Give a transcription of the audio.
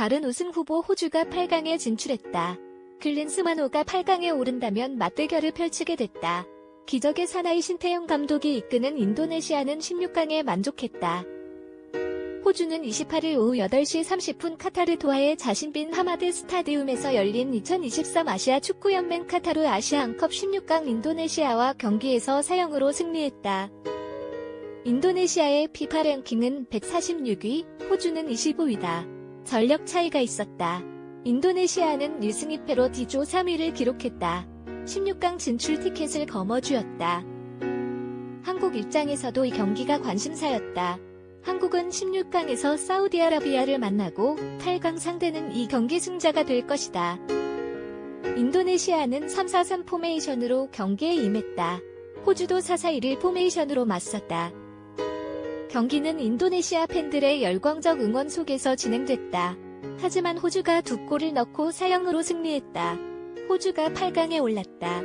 다른 우승 후보 호주가 8강에 진출했다. 클린스만호가 8강에 오른다면 맞대결을 펼치게 됐다. 기적의 사나이 신태용 감독이 이끄는 인도네시아는 16강에 만족했다. 호주는 28일 오후 8시 30분 카타르 도하의 자신빈 하마드 스타디움에서 열린 2023 아시아 축구연맹 카타르 아시안컵 16강 인도네시아와 경기에서 4-0으로 승리했다. 인도네시아의 피파 랭킹은 146위, 호주는 25위다. 전력 차이가 있었다. 인도네시아는 1승 2패로 D조 3위를 기록했다. 16강 진출 티켓을 거머쥐었다. 한국 입장에서도 이 경기가 관심사였다. 한국은 16강에서 사우디아라비아를 만나고 8강 상대는 이 경기 승자가 될 것이다. 인도네시아는 3-4-3 포메이션으로 경기에 임했다. 호주도 4-4-1 포메이션으로 맞섰다. 경기는 인도네시아 팬들의 열광적 응원 속에서 진행됐다. 하지만 호주가 두 골을 넣고 4-0으로 승리했다. 호주가 8강에 올랐다.